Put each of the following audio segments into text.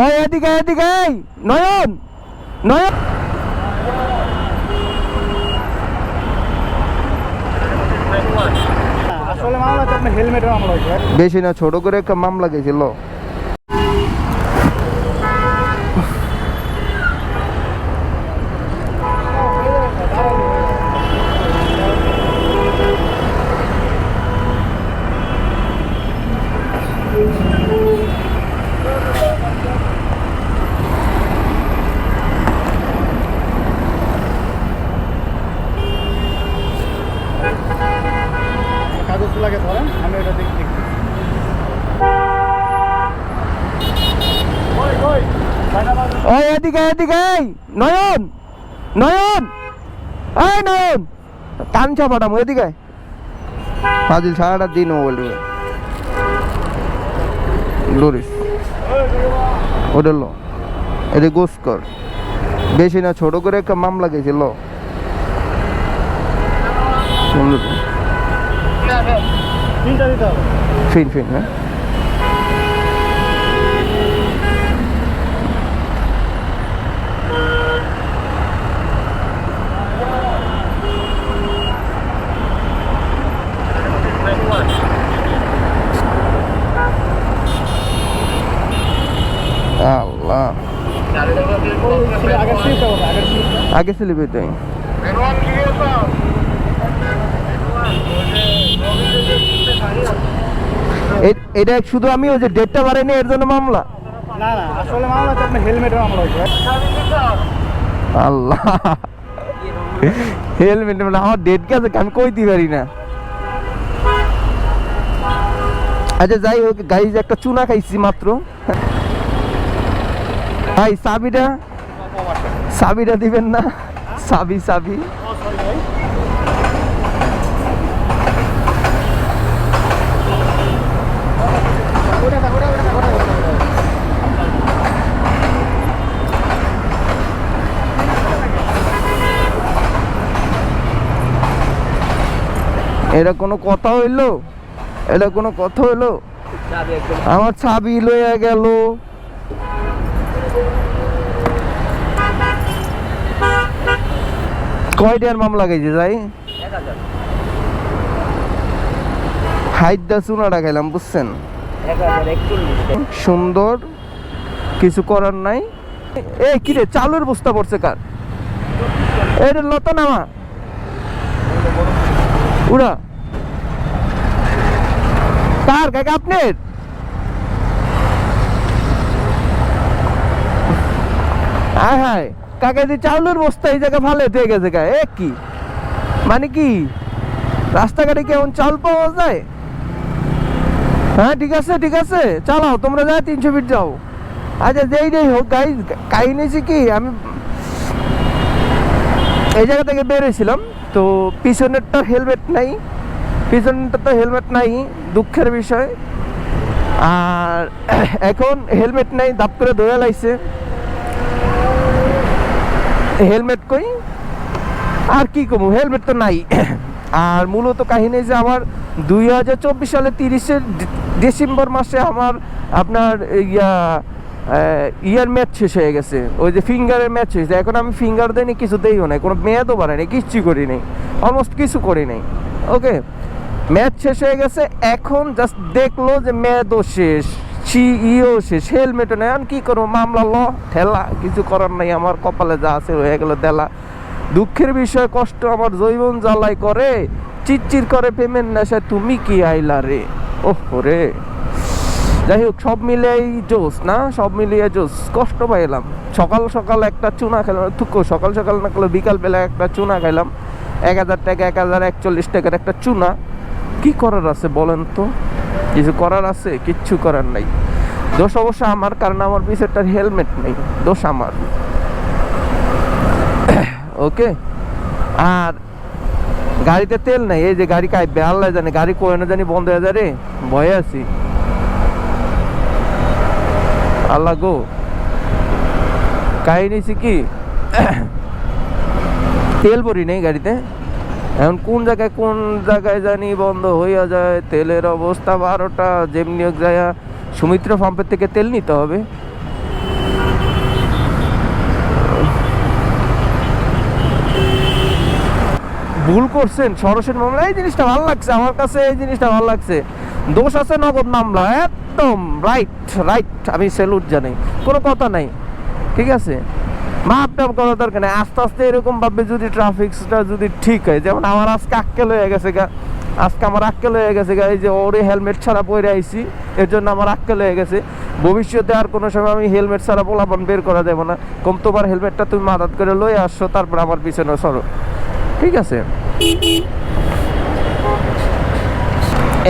ওই এদিকে এদিকে নয়ন নয়ন। বেশি না ছোট করে একটা মামলা গেছিল। ধরেন আমি এটা দেখি দেখি ওই এদিকে এদিকে নয়ন নয়ন এই নয়ন। কান চাপাটাম এদিকে ফাজিল সারাটা দিন মোবাইল লোরিস। ওটা লো। এটা গোস কর। বেশি না ছোট করে একটা মামলা গেছিল তিনটা দিতে হবে ফিন ফিন হ্যাঁ আল্লাহ আগে স্লিপে দেয় এ- এটা শুধু আমি ওই যে ডেটটা বাড়াইনি এর জন্য মামলা। না না আসলে মামলা আপনার হেলমেটের মামলা আল্লাহ। হেলমেট মানে আমার ডেট গেছে আমি কইতে পারি না। আচ্ছা যাই হোক একটা চুনা খাইছি মাত্র। ভাই চাবিটা চাবিটা দিবেন না? চাবি চাবি। এটা কোনো কথা হইল? এটা কোনো কথা হইল? আমার চাবি লইয়া গেল। কয়টার মামলা গেছে যাই? হাইদা চুনাটা খাইলাম, বুঝছেন? সুন্দর। কিছু করার নাই। এই কিরে চালুর বস্তা পড়ছে কার? এটা লতা নামা উড়া কার কাকা আপনার? আয় হায়, কাকা যে চাউলের বস্তা এই জায়গা ভালো হয়ে গেছে গা এ কি? মানে কি? রাস্তাঘাটে কেমন চাউল পাওয়া যায়? হ্যাঁ ঠিক আছে ঠিক আছে, চালাও, তোমরা যাও, তিনশো ফিট যাও। আচ্ছা যেই যেই হোক, গাই কাহিনীছি কি? আমি এই জায়গা থেকে বেরোছিলাম তো পিছনেরটা হেলমেট নাই পিছনেরটা তো হেলমেট নাই, দুঃখের বিষয়। আর এখন হেলমেট নাই দাপ করে ধরে লাইছে। হেলমেট কই? আর কি কমু হেলমেট তো নাই। আর মূলত কাহিনী যে আমার দুই হাজার চব্বিশ সালে তিরিশে ডিসেম্বর মাসে আমার আপনার ইয়া ইয়ার ম্যাচ শেষ হয়ে গেছে। ওই যে ফিঙ্গারের ম্যাচ হয়েছে। এখন আমি ফিঙ্গার দিইনি, কিছু দেইও নাই। কোনো মেয়াদও বাড়াই কিচ্ছু করি নাই অলমোস্ট কিছু করি নাই ওকে ম্যাচ শেষ হয়ে গেছে। এখন জাস্ট দেখল যে মেয়াদও শেষ ইও শেষ হেলমেটও নেই। আমি কি করব? মামলা ল, ঠেলা। কিছু করার নাই আমার, কপালে যা আছে হয়ে গেল, দেলা। দুঃখের বিষয়, কষ্ট আমার জৈবন জ্বালাই করে চিরচির করে পেমেন্ট নেশায় তুমি কি আইলা রে? ওহ রে। যাই হোক, সব মিলিয়েই জোস না? সব মিলিয়ে জোস কষ্ট পাইলাম। সকাল সকাল একটা চুনা খেলাম। থুকো, সকাল সকাল না করলে বিকাল বেলা একটা চুনা খাইলাম এক হাজার টাকা, এক হাজার একচল্লিশ টাকার একটা চুনা। কি করার আছে বলেন তো? কিছু করার আছে? কিচ্ছু করার নাই। দোষ অবশ্য আমার, কারণ আমার পিছেরটার হেলমেট নেই। দোষ আমার। ওকে আর গাড়িতে তেল নাই। এই যে গাড়ি কাইবে আল্লাহ জানে, গাড়ি কোয়ে না জানি বন্ধ হয়ে যায় রে। ভয়ে আছি। আল্লাহ গো। কাহিনী সে কি? তেল ভরি নেই গাড়িতে। এখন কোন জায়গায় কোন জায়গায় জানি বন্ধ হইয়া যায়, তেলের অবস্থা বারোটা, যেমনি হোক যায় সুমিত্র পাম্পের থেকে তেল নিতে হবে। ভুল করছেন সরসের মামলা, এই জিনিসটা ভালো লাগছে, আমার কাছে এই জিনিসটা ভালো লাগছে। দোষ আছে নগদ মামলা একদম রাইট রাইট আমি স্যালুট জানাই। কোনো কথা নাই, ঠিক আছে? মাপ টাপ করার দরকার নেই। আস্তে আস্তে এরকম ভাবে যদি ট্রাফিকটা যদি ঠিক হয়, যেমন আমার আজকে আক্কেল হয়ে গেছে গা, আজকে আমার আক্কেল হয়ে গেছে গা, এই যে ওরে হেলমেট ছাড়া পরে আইছি এর জন্য আমার আক্কেল হয়ে গেছে। ভবিষ্যতে আর কোনো সময় আমি হেলমেট ছাড়া পোলাপন বের করা যাবে না। কম তোমার হেলমেটটা তুমি মাদাত করে লই আসছো তারপর আমার পিছনে সরো। ঠিক আছে?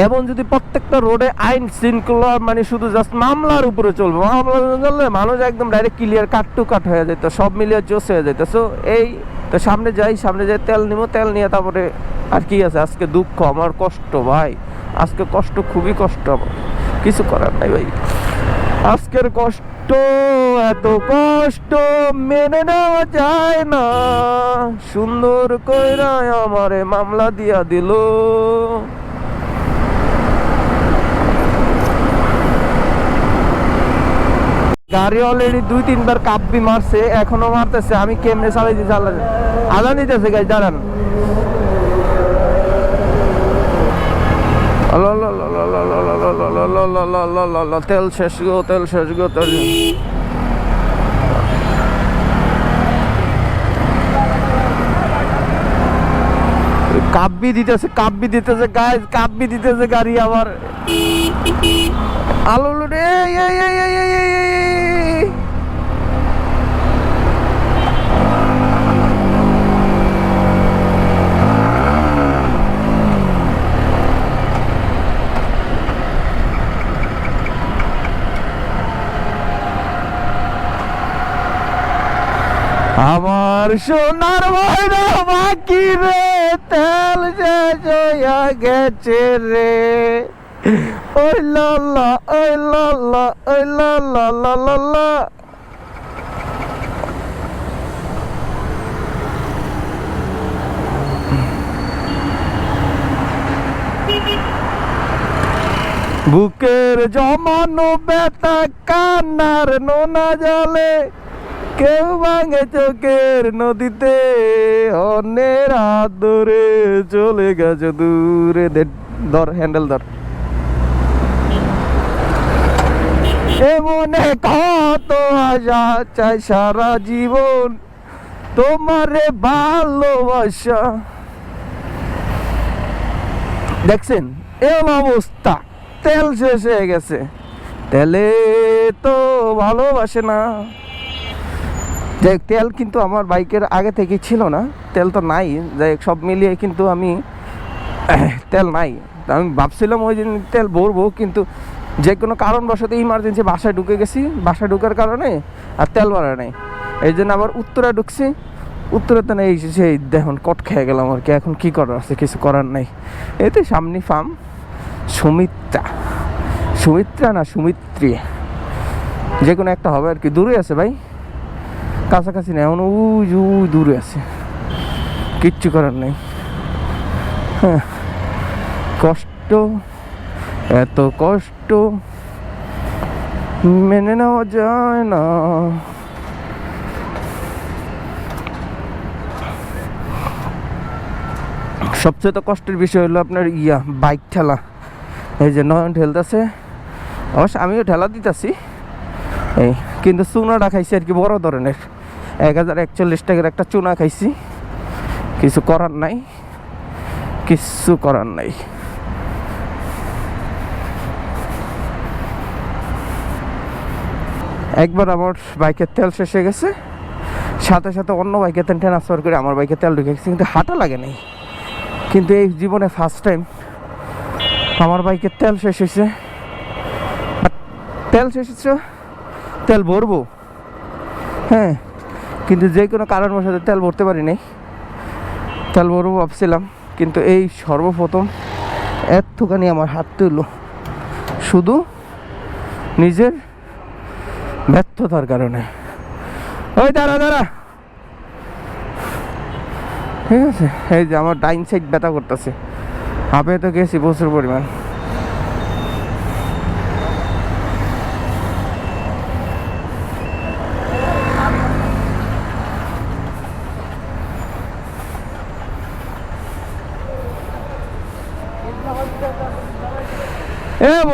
এবং যদি প্রত্যেকটা রোডে আইন শৃঙ্খলা মানে শুধু জাস্ট মামলার উপরে চলবে, মামলা চললে মানুষ একদম direct clear cut to cut হয়ে যেত সব মিলিয়ে জোস হয়ে যেত সো এই, তো সামনে যাই সামনে যাই তেল নিবো তেল নিয়ে তারপরে আর কি আছে? আজকে দুঃখ, আমার কষ্ট ভাই। আজকে কষ্ট, খুবই কষ্ট আমার। কিছু করার নাই ভাই। আজকের কষ্ট, এত কষ্ট মেনে নেওয়া যায় না। সুন্দর কইরা আমারে মামলা দিয়া দিল। গাড়ি অলরেডি দুই, তিনবার কাপ্পি মারছে, এখনও মারতেছে, আমি কেমনে চালাই দিতে আল্লাহ আদান দিতেছে গাছ দাঁড়ান। তেল শেষ গো, তেল শেষ গো, তেল কাব্যি দিতেছে কাব্যি দিতেছে গাছ কাব্যি দিতেছে গাড়ি আবার। আলো রে আমার সোনার ময়না বাকি রে, তেল শেষ হইয়া গেছে রে। ওই লাল্লা ওই লাল্লা ওই লাল্লা লা লা লা বুকের জমানো বেতা কান্নার নোনা জলে কেউ ভাঙে চোখের নদীতে অন্যের হাত ধরে চলে গেছে দূরে। ধর হ্যান্ডেল ধর। এমনে কত আশা চাই সারা জীবন, তোমারে ভালোবাসা। দেখছেন? এমন অবস্থা। তেল শেষ হয়ে গেছে। তেলে তো ভালোবাসে না। যাই তেল কিন্তু আমার বাইকের আগে থেকে ছিল না, তেল তো নাই যাই সব মিলিয়ে কিন্তু আমি তেল নাই। আমি ভাবছিলাম ওই দিন তেল ভরবো, কিন্তু যে কোনো কারণবশত ইমার্জেন্সি বাসায় ঢুকে গেছি, বাসায় ঢুকার কারণে আর তেল ভরা নেই। এই জন্য আবার উত্তরা ঢুকছি উত্তরাতে নেই, সেই দেখুন কট খেয়ে গেলাম আর কি, এখন কি করার আছে, কিছু করার নাই। এতে সামনে ফার্ম সুমিত্রা। সুমিত্রা না সুমিত্রী। যে কোনো একটা হবে আর কি, দূরে আছে ভাই। কাছাকাছি না এখন ওই যে ওই দূরে আছে। কিচ্ছু করার নেই। হ্যাঁ কষ্ট, এত কষ্ট মেনে নেওয়া যায় না। সবচেয়ে তো কষ্টের বিষয় হলো আপনার ইয়া, বাইক ঠেলা। এই যে নয়ন ঠেলতেছে। অবশ্য আমিও ঠেলা দিতেছি। এই, কিন্তু চুনাটা খাইছি আর কি বড় ধরনের। এক হাজার একচল্লিশ টাকার একটা চুনা খাইছি। কিছু করার নাই কিচ্ছু করার নাই। একবার আমার বাইকের তেল শেষ হয়ে গেছে, সাথে সাথে অন্য বাইকে তেল ট্রান্সফার করে আমার বাইকে তেল ঢুকে গেছে, কিন্তু হাঁটা লাগে নাই। কিন্তু এই জীবনে ফার্স্ট টাইম আমার বাইকের তেল শেষ হয়েছে। তেল শেষ হচ্ছে তেল ভরবো। হ্যাঁ কিন্তু যে কোনো কারণবশত তেল ভরতে পারি নাই তেল ভরবো ভাবছিলাম, কিন্তু এই সর্বপ্রথম এতখানি আমার হাত তুললো। শুধু নিজের ব্যর্থতার কারণে। ওই দাঁড়া দাঁড়া। ঠিক আছে? এই যে আমার ডাইন সাইড ব্যথা করতেছে। হাফে তো গেছি প্রচুর পরিমাণ।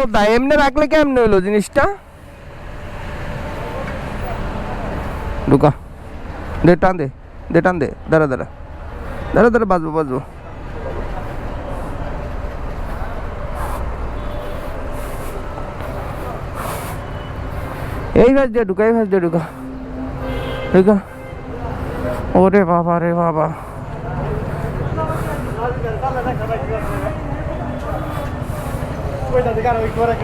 এ বোধা এমনি রাখলে কেমনে হইল জিনিসটা ঢুকা দে টান দে দে টান দে দাঁড়া দাঁড়া দাঁড়া দাঁড়া বাজবো বাজবো এই ভাস দিয়ে ঢুকা এই ভাস দিয়ে ঢুকা ঢুকা ওরে বাবা রে বাবা ওইটা দিকে আর ওই করে